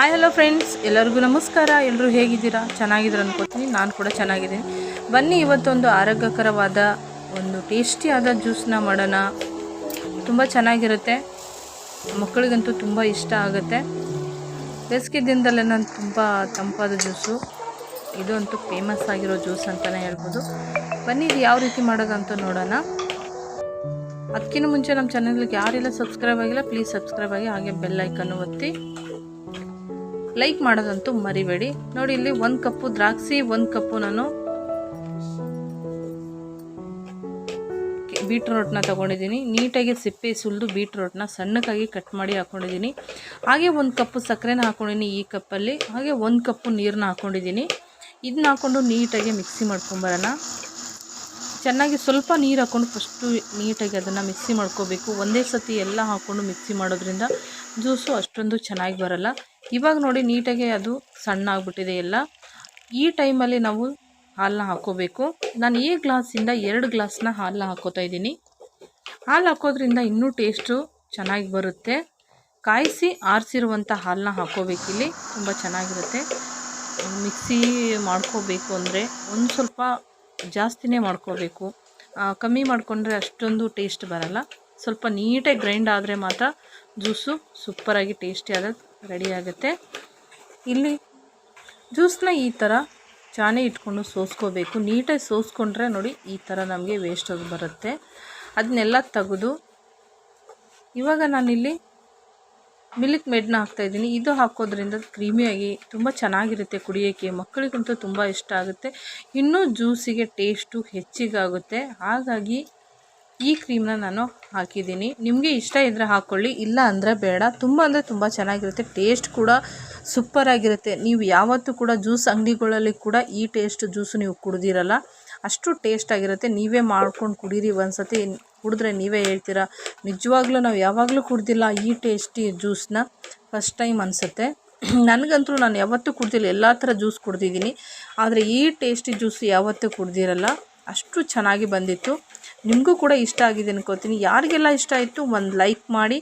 Hi hello friends ಎಲ್ಲರಿಗೂ ನಮಸ್ಕಾರ. ಎಲ್ಲರೂ ಹೇಗಿದ್ದೀರಾ? ಚೆನ್ನಾಗಿದ್ದೀರ ಅನ್ಕೋತೀನಿ ನಾನು ಕೂಡ ಚೆನ್ನಾಗಿದ್ದೀನಿ. ಬನ್ನಿ ಇವತ್ತೊಂದು ಆರೋಗ್ಯಕರವಾದ ಒಂದು ಟೇಸ್ಟಿಯಾದ ಜ್ಯೂಸನ್ನ ಮಾಡೋಣ. ತುಂಬ ಚೆನ್ನಾಗಿರುತ್ತೆ. ಮಕ್ಕಳಿಗಂತೂ ತುಂಬ ಇಷ್ಟ ಆಗುತ್ತೆ. ಬೇಸಿಗೆ ದಿನದಲ್ಲೇ ನಾನು ತುಂಬ ತಂಪಾದ ಜ್ಯೂಸು. ಇದು ಅಂತೂ ಫೇಮಸ್ ಆಗಿರೋ ಜ್ಯೂಸ್ ಅಂತಲೇ ಹೇಳ್ಬೋದು. ಬನ್ನಿ ಇದು ಯಾವ ರೀತಿ ಮಾಡೋದಂತ ನೋಡೋಣ. ಅದಕ್ಕಿಂತ ಮುಂಚೆ ನಮ್ಮ ಚಾನಲ್ಗೆ ಯಾರೆಲ್ಲ ಸಬ್ಸ್ಕ್ರೈಬ್ ಆಗಿಲ್ಲ ಪ್ಲೀಸ್ ಸಬ್ಸ್ಕ್ರೈಬ್ ಆಗಿ ಹಾಗೆ ಬೆಲ್ ಐಕನ್ನು ಒತ್ತಿ. ಲೈಕ್ ಮಾಡೋದಂತೂ ಮರಿಬೇಡಿ. ನೋಡಿ ಇಲ್ಲಿ ಒಂದು ಕಪ್ಪು ದ್ರಾಕ್ಷಿ, ಒಂದು ಕಪ್ಪು ನಾನು ಬೀಟ್ರೋಟ್ನ ತಗೊಂಡಿದ್ದೀನಿ. ನೀಟಾಗಿ ಸಿಪ್ಪೆ ಸುಲಿದು ಬೀಟ್ರೋಟ್ನ ಸಣ್ಣಕ್ಕಾಗಿ ಕಟ್ ಮಾಡಿ ಹಾಕೊಂಡಿದ್ದೀನಿ. ಹಾಗೆ ಒಂದು ಕಪ್ಪು ಸಕ್ಕರೆನ ಹಾಕ್ಕೊಂಡಿದ್ದೀನಿ ಈ ಕಪ್ಪಲ್ಲಿ. ಹಾಗೆ ಒಂದು ಕಪ್ಪು ನೀರನ್ನ ಹಾಕ್ಕೊಂಡಿದ್ದೀನಿ ಇದನ್ನ ಹಾಕ್ಕೊಂಡು ನೀಟಾಗಿ ಮಿಕ್ಸಿ ಮಾಡ್ಕೊಂಬರೋಣ ಚೆನ್ನಾಗಿ ಸ್ವಲ್ಪ ನೀರು ಹಾಕ್ಕೊಂಡು ಫಸ್ಟು ನೀಟಾಗಿ ಅದನ್ನು ಮಿಕ್ಸಿ ಮಾಡ್ಕೋಬೇಕು. ಒಂದೇ ಸತಿ ಎಲ್ಲ ಹಾಕ್ಕೊಂಡು ಮಿಕ್ಸಿ ಮಾಡೋದ್ರಿಂದ ಜ್ಯೂಸು ಅಷ್ಟೊಂದು ಚೆನ್ನಾಗಿ ಬರಲ್ಲ. ಇವಾಗ ನೋಡಿ ನೀಟಾಗಿ ಅದು ಸಣ್ಣ ಆಗಿಬಿಟ್ಟಿದೆ ಎಲ್ಲ. ಈ ಟೈಮಲ್ಲಿ ನಾವು ಹಾಲನ್ನ ಹಾಕ್ಕೋಬೇಕು ನಾನು ಈ ಗ್ಲಾಸಿಂದ ಎರಡು ಗ್ಲಾಸ್ನ ಹಾಲನ್ನ ಹಾಕ್ಕೋತಾ ಇದ್ದೀನಿ. ಹಾಲು ಹಾಕೋದ್ರಿಂದ ಇನ್ನೂ ಟೇಸ್ಟು ಚೆನ್ನಾಗಿ ಬರುತ್ತೆ. ಕಾಯಿಸಿ ಆರಿಸಿರುವಂಥ ಹಾಲನ್ನ ಹಾಕ್ಕೋಬೇಕಿಲ್ಲಿ ತುಂಬ ಚೆನ್ನಾಗಿರುತ್ತೆ. ಮಿಕ್ಸಿ ಮಾಡ್ಕೋಬೇಕು ಅಂದರೆ ಒಂದು ಸ್ವಲ್ಪ ಜಾಸ್ತಿನೇ ಮಾಡ್ಕೋಬೇಕು. ಕಮ್ಮಿ ಮಾಡಿಕೊಂಡ್ರೆ ಅಷ್ಟೊಂದು ಟೇಸ್ಟ್ ಬರಲ್ಲ. ಸ್ವಲ್ಪ ನೀಟಾಗಿ ಗ್ರೈಂಡ್ ಆದರೆ ಮಾತ್ರ ಜ್ಯೂಸು ಸೂಪರಾಗಿ ಟೇಸ್ಟಿಯಾದ ರೆಡಿ ಆಗುತ್ತೆ. ಇಲ್ಲಿ ಜ್ಯೂಸನ್ನ ಈ ಥರ ಚಾನೆ ಇಟ್ಕೊಂಡು ಸೋಸ್ಕೋಬೇಕು. ನೀಟಾಗಿ ಸೋಸ್ಕೊಂಡ್ರೆ ನೋಡಿ ಈ ಥರ ನಮಗೆ ವೇಸ್ಟ್ ಬರುತ್ತೆ. ಅದನ್ನೆಲ್ಲ ತೆಗೆದು ಇವಾಗ ನಾನಿಲ್ಲಿ ಮಿಲ್ಕ್ ಮೇಡ್ನ ಹಾಕ್ತಾಯಿದ್ದೀನಿ ಇದು ಹಾಕೋದ್ರಿಂದ ಕ್ರೀಮಿಯಾಗಿ ತುಂಬ ಚೆನ್ನಾಗಿರುತ್ತೆ ಕುಡಿಯೋಕ್ಕೆ. ಮಕ್ಕಳಿಗಂತೂ ತುಂಬ ಇಷ್ಟ ಆಗುತ್ತೆ. ಇನ್ನೂ ಜ್ಯೂಸಿಗೆ ಟೇಸ್ಟು ಹೆಚ್ಚಿಗಾಗುತ್ತೆ. ಹಾಗಾಗಿ ಈ ಕ್ರೀಮ್ನ ನಾನು ಹಾಕಿದ್ದೀನಿ. ನಿಮಗೆ ಇಷ್ಟ ಇದ್ದರೆ ಹಾಕ್ಕೊಳ್ಳಿ ಇಲ್ಲ ಅಂದರೆ ಬೇಡ. ತುಂಬ ಅಂದರೆ ತುಂಬ ಚೆನ್ನಾಗಿರುತ್ತೆ. ಟೇಸ್ಟ್ ಕೂಡ ಸೂಪರಾಗಿರುತ್ತೆ ನೀವು ಯಾವತ್ತೂ ಕೂಡ ಜ್ಯೂಸ್ ಅಂಗಡಿಗಳಲ್ಲಿ ಕೂಡ ಈ ಟೇಸ್ಟ್ ಜ್ಯೂಸು ನೀವು ಕುಡಿದಿರಲ್ಲ. ಅಷ್ಟು ಟೇಸ್ಟ್ ಆಗಿರುತ್ತೆ. ನೀವೇ ಮಾಡ್ಕೊಂಡು ಕುಡೀರಿ ಒಂದ್ಸತಿ. ಕುಡಿದ್ರೆ ನೀವೇ ಹೇಳ್ತೀರಾ? ನಿಜವಾಗ್ಲೂ ನಾವು ಯಾವಾಗಲೂ ಕುಡ್ದಿಲ್ಲ ಈ ಟೇಸ್ಟಿ ಜ್ಯೂಸನ್ನ ಫಸ್ಟ್ ಟೈಮ್ ಅನಿಸುತ್ತೆ. ನನಗಂತೂ ನಾನು ಯಾವತ್ತೂ ಕುಡ್ದಿಲ್ಲ. ಎಲ್ಲ ಥರ ಜ್ಯೂಸ್ ಕುಡ್ದಿದ್ದೀನಿ. ಆದರೆ ಈ ಟೇಸ್ಟಿ ಜ್ಯೂಸ್ ಯಾವತ್ತೂ ಕುಡ್ದಿರಲ್ಲ. ಅಷ್ಟು ಚೆನ್ನಾಗಿ ಬಂದಿತ್ತು. ನಿಮಗೂ ಕೂಡ ಇಷ್ಟ ಆಗಿದೆ ಅನ್ಕೋತೀನಿ. ಯಾರಿಗೆಲ್ಲ ಇಷ್ಟ ಆಯಿತು ಒಂದು ಲೈಕ್ ಮಾಡಿ.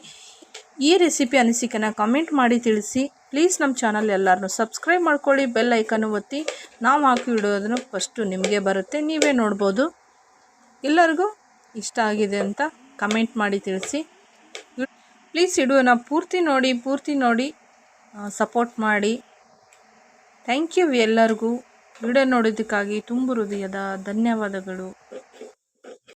ಈ ರೆಸಿಪಿ ಅನಿಸಿಕೆನ ಕಮೆಂಟ್ ಮಾಡಿ ತಿಳಿಸಿ. ಪ್ಲೀಸ್ ನಮ್ಮ ಚಾನಲ್ ಎಲ್ಲರನ್ನೂ ಸಬ್ಸ್ಕ್ರೈಬ್ ಮಾಡ್ಕೊಳ್ಳಿ. ಬೆಲ್ ಐಕನ್ನು ಒತ್ತಿ. ನಾವು ಹಾಕಿ ಇಡೋದನ್ನು ಫಸ್ಟು ನಿಮಗೆ ಬರುತ್ತೆ. ನೀವೇ ನೋಡ್ಬೋದು. ಎಲ್ಲರಿಗೂ ಇಷ್ಟ ಆಗಿದೆ ಅಂತ ಕಮೆಂಟ್ ಮಾಡಿ ತಿಳಿಸಿ. ಪ್ಲೀಸ್ ಇಡುವನ ಪೂರ್ತಿ ನೋಡಿ ಪೂರ್ತಿ ನೋಡಿ ಸಪೋರ್ಟ್ ಮಾಡಿ. ಥ್ಯಾಂಕ್ ಯು ಎಲ್ಲರಿಗೂ. ವಿಡಿಯೋ ನೋಡಿದ್ದಕ್ಕಾಗಿ ತುಂಬು ಹೃದಯದ ಧನ್ಯವಾದಗಳು.